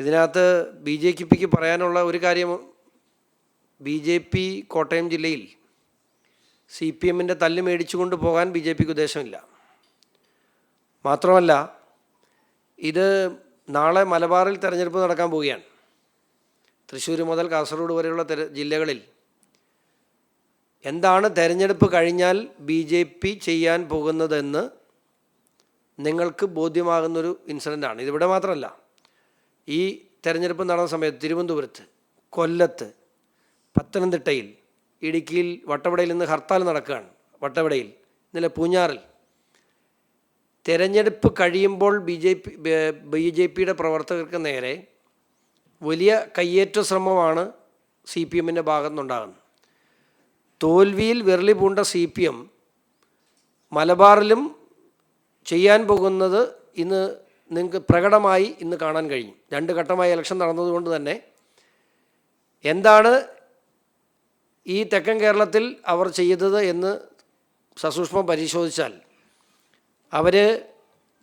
ഇതിനകത്ത് B J പിക്ക് പറയാനുള്ള ഒരു കാര്യം ബി ജെ പി കോട്ടയം ജില്ലയിൽ സി പി എമ്മിന്റെ തല്ല് മേടിച്ചുകൊണ്ട് പോകാൻ ബി ജെ പിക്ക് ഉദ്ദേശമില്ല. മാത്രമല്ല ഇത് നാളെ മലബാറിൽ തെരഞ്ഞെടുപ്പ് നടക്കാൻ പോവുകയാണ്. തൃശ്ശൂർ മുതൽ കാസർഗോഡ് വരെയുള്ള ജില്ലകളിൽ എന്താണ് തെരഞ്ഞെടുപ്പ് കഴിഞ്ഞാൽ ബി ജെ പി ചെയ്യാൻ പോകുന്നതെന്ന് നിങ്ങൾക്ക് ബോധ്യമാകുന്നൊരു ഇൻസിഡന്റാണ്. ഇതിവിടെ മാത്രമല്ല ഈ തെരഞ്ഞെടുപ്പ് നടന്ന സമയത്ത് തിരുവനന്തപുരത്ത് കൊല്ലത്ത് പത്തനംതിട്ടയിൽ ഇടുക്കിയിൽ വട്ടവടയിൽ നിന്ന് ഹർത്താൽ നടക്കുകയാണ്. വട്ടവടയിൽ ഇന്നലെ പൂഞ്ഞാറിൽ. തെരഞ്ഞെടുപ്പ് കഴിയുമ്പോൾ B J P B J പിയുടെ പ്രവർത്തകർക്ക് നേരെ വലിയ കയ്യേറ്റ ശ്രമമാണ് സി പി എമ്മിന്റെ ഭാഗത്തുനിന്നുണ്ടാകുന്നത്. തോൽവിയിൽ വിരളി പൂണ്ട സി പി എം മലബാറിലും ചെയ്യാൻ പോകുന്നത് ഇന്ന് നിങ്ങൾക്ക് പ്രകടമായി ഇന്ന് കാണാൻ കഴിയും രണ്ട് ഘട്ടമായി ഇലക്ഷൻ നടന്നതുകൊണ്ട് തന്നെ എന്താണ് ഈ തെക്കൻ കേരളത്തിൽ അവർ ചെയ്തത് എന്ന് സസൂക്ഷ്മം പരിശോധിച്ചാൽ അവർ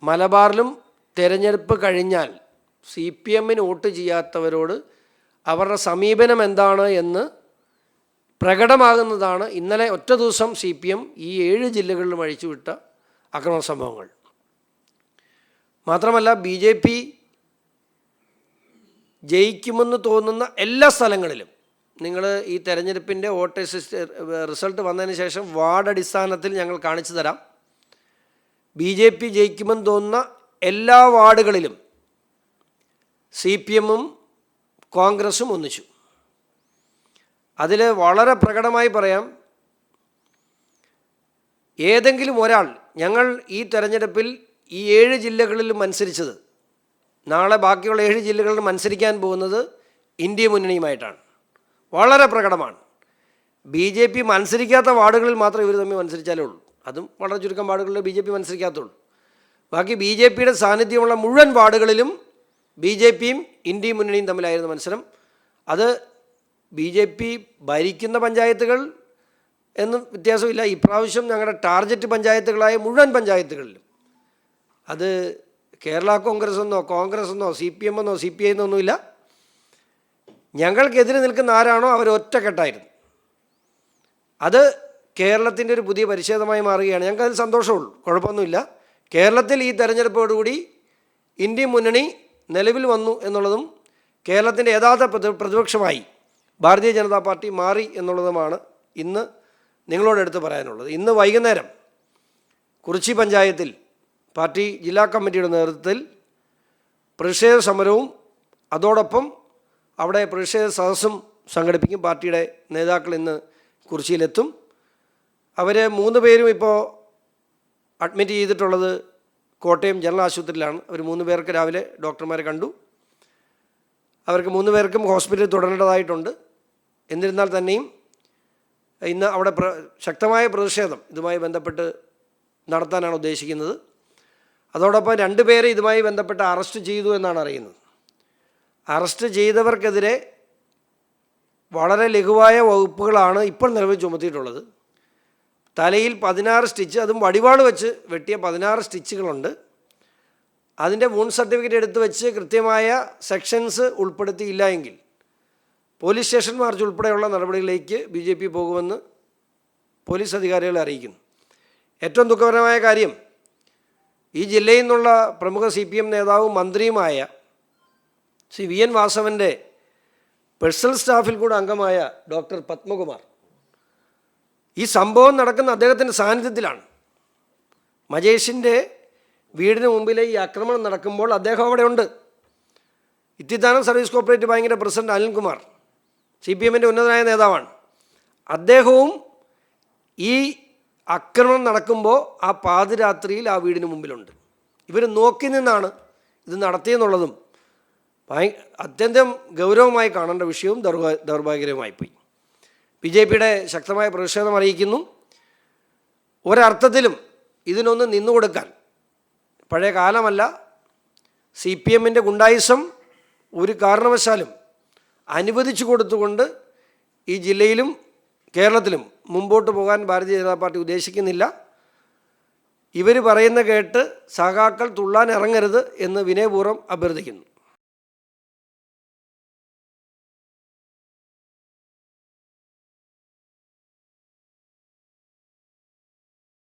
മലബാറിലും തിരഞ്ഞെടുപ്പ് കഴിഞ്ഞാൽ സി പി എമ്മിന് വോട്ട് ചെയ്യാത്തവരോട് അവരുടെ സമീപനം എന്താണ് എന്ന് പ്രകടമാകുന്നതാണ് ഇന്നലെ ഒറ്റ ദിവസം സി പി എം ഈ ഏഴ് ജില്ലകളിലും അഴിച്ചുവിട്ട അക്രമ സംഭവങ്ങൾ. മാത്രമല്ല ബി ജെ പി ജയിക്കുമെന്ന് തോന്നുന്ന എല്ലാ സ്ഥലങ്ങളിലും നിങ്ങൾ ഈ തെരഞ്ഞെടുപ്പിന്റെ വോട്ട് റിസൾട്ട് വന്നതിന് ശേഷം വാർഡ് അടിസ്ഥാനത്തിൽ ഞങ്ങൾ കാണിച്ചു തരാം. ബി ജെ പി ജയിക്കുമെന്ന് തോന്നുന്ന എല്ലാ വാർഡുകളിലും സി പി എമ്മും കോൺഗ്രസും ഒന്നിച്ചു. അതിൽ വളരെ പ്രകടമായി പറയാം ഏതെങ്കിലും ഒരാൾ ഞങ്ങൾ ഈ തെരഞ്ഞെടുപ്പിൽ ഈ ഏഴ് ജില്ലകളിലും മത്സരിച്ചത്. നാളെ ബാക്കിയുള്ള ഏഴ് ജില്ലകളിൽ മത്സരിക്കാൻ പോകുന്നത് ഇന്ത്യ മുന്നണിയുമായിട്ടാണ്. വളരെ പ്രകടമാണ്. ബി ജെ പി മത്സരിക്കാത്ത വാർഡുകളിൽ മാത്രമേ ഇവർ തമ്മിൽ മത്സരിച്ചാലേ ഉള്ളൂ. അതും വളരെ ചുരുക്കം വാർഡുകളിൽ ബി ജെ പി മത്സരിക്കാത്തുള്ളൂ. ബാക്കി ബി ജെ പിയുടെ സാന്നിധ്യമുള്ള മുഴുവൻ വാർഡുകളിലും ബി ജെ പിയും ഇന്ത്യയും മുന്നണിയും തമ്മിലായിരുന്നു മത്സരം. അത് ബി ജെ പി ഭരിക്കുന്ന പഞ്ചായത്തുകൾ എന്നും വ്യത്യാസമില്ല. ഇപ്രാവശ്യം ഞങ്ങളുടെ ടാർഗറ്റ് പഞ്ചായത്തുകളായ മുഴുവൻ പഞ്ചായത്തുകളിലും അത് കേരള കോൺഗ്രസ് എന്നോ കോൺഗ്രസ് എന്നോ സി പി എം എന്നോ സി പി ഐ എന്നൊന്നുമില്ല ഞങ്ങൾക്കെതിരെ നിൽക്കുന്ന ആരാണോ അവർ ഒറ്റക്കെട്ടായിരുന്നു. അത് കേരളത്തിന്റെ ഒരു പുതിയ പരിച്ഛേദമായി മാറുകയാണ്. ഞങ്ങൾക്ക് അതിൽ സന്തോഷമുള്ളൂ. കുഴപ്പമൊന്നുമില്ല. കേരളത്തിൽ ഈ തെരഞ്ഞെടുപ്പോടുകൂടി ഇന്ത്യ മുന്നണി നിലവിൽ വന്നു എന്നുള്ളതും കേരളത്തിന്റെ യഥാർത്ഥ പ്രതി പ്രതിപക്ഷമായി ഭാരതീയ ജനതാ പാർട്ടി മാറി എന്നുള്ളതുമാണ് ഇന്ന് നിങ്ങളോട് എടുത്ത് പറയാനുള്ളത്. ഇന്ന് വൈകുന്നേരം കുറിച്ചി പഞ്ചായത്തിൽ പാർട്ടി ജില്ലാ കമ്മിറ്റിയുടെ നേതൃത്വത്തിൽ പ്രതിഷേധ സമരവും അതോടൊപ്പം അവിടെ പ്രതിഷേധ സദസ്സും സംഘടിപ്പിക്കും പാർട്ടിയുടെ നേതാക്കൾ ഇന്ന് കുറിച്ചിയിലെത്തും. അവർ മൂന്ന് പേരും ഇപ്പോൾ അഡ്മിറ്റ് ചെയ്തിട്ടുള്ളത് കോട്ടയം ജനറൽ ആശുപത്രിയിലാണ്. അവർ മൂന്ന് പേർക്ക് രാവിലെ ഡോക്ടർമാരെ കണ്ടു. അവർക്ക് മൂന്ന് പേർക്കും ഹോസ്പിറ്റലിൽ തുടരേണ്ടതായിട്ടുണ്ട്. എന്നിരുന്നാൽ തന്നെയും ഇന്ന് അവിടെ ശക്തമായ പ്രതിഷേധം ഇതുമായി ബന്ധപ്പെട്ട് നടത്താനാണ് ഉദ്ദേശിക്കുന്നത്. അതോടൊപ്പം രണ്ടുപേരെ ഇതുമായി ബന്ധപ്പെട്ട് അറസ്റ്റ് ചെയ്തു എന്നാണ് അറിയുന്നത്. അറസ്റ്റ് ചെയ്തവർക്കെതിരെ വളരെ ലഘുവായ വകുപ്പുകളാണ് ഇപ്പോൾ നിലവിൽ ചുമത്തിയിട്ടുള്ളത്. തലയിൽ പതിനാറ് സ്റ്റിച്ച് അതും വടിവാൾ വെച്ച് വെട്ടിയ പതിനാറ് സ്റ്റിച്ചുകളുണ്ട്. അതിന്റെ വൂൺ സർട്ടിഫിക്കറ്റ് എടുത്ത് വെച്ച് കൃത്യമായ സെക്ഷൻസ് ഉൾപ്പെടുത്തിയില്ല എങ്കിൽ പോലീസ് സ്റ്റേഷൻ മാർച്ച് ഉൾപ്പെടെയുള്ള നടപടികളിലേക്ക് ബി ജെ പി പോകുമെന്ന് പോലീസ് അധികാരികളെ അറിയിക്കുന്നു. ഏറ്റവും ദുഃഖകരമായ കാര്യം ഈ ജില്ലയിൽ നിന്നുള്ള പ്രമുഖ സി പി എം നേതാവും മന്ത്രിയുമായ ശ്രീ വി എൻ വാസവന്റെ പേഴ്സണൽ സ്റ്റാഫിൽ കൂടെ അംഗമായ ഡോക്ടർ പത്മകുമാർ. ഈ സംഭവം നടക്കുന്ന അദ്ദേഹത്തിന്റെ സാന്നിധ്യത്തിലാണ്. മജേഷിന്റെ വീടിന് മുമ്പിലെ ഈ ആക്രമണം നടക്കുമ്പോൾ അദ്ദേഹം അവിടെയുണ്ട് ഇത്തിത്താനം സർവീസ് കോപ്പറേറ്റീവ് ബാങ്കിന്റെ പ്രസിഡന്റ് അനിൽകുമാർ സി പി എമ്മിന്റെ ഉന്നതനായ നേതാവാണ്. അദ്ദേഹവും ഈ ആക്രമണം നടക്കുമ്പോൾ ആ പാതിരാത്രിയിൽ ആ വീടിന് മുമ്പിലുണ്ട്. ഇവർ നോക്കി നിന്നാണ് ഇത് നടത്തിയെന്നുള്ളതും ഭയ അത്യന്തം ഗൗരവമായി കാണേണ്ട വിഷയവും ദൗർഭാ ദൗർഭാഗ്യകരമായി പോയി. ബി ജെ പിയുടെ ശക്തമായ പ്രതിഷേധം അറിയിക്കുന്നു. ഒരർത്ഥത്തിലും ഇതിനൊന്ന് നിന്നുകൊടുക്കാൻ പഴയ കാലമല്ല. സി പി എമ്മിന്റെ ഗുണ്ടായുസം ഒരു കാരണവശാലും അനുവദിച്ചു കൊടുത്തുകൊണ്ട് ഈ ജില്ലയിലും കേരളത്തിലും മുമ്പോട്ട് പോകാൻ ഭാരതീയ ജനതാ പാർട്ടി ഉദ്ദേശിക്കുന്നില്ല. ഇവർ പറയുന്ന കേട്ട് സഖാക്കൾ തുള്ളാൻ ഇറങ്ങരുത് എന്ന് വിനയപൂർവം അഭ്യർത്ഥിക്കുന്നു.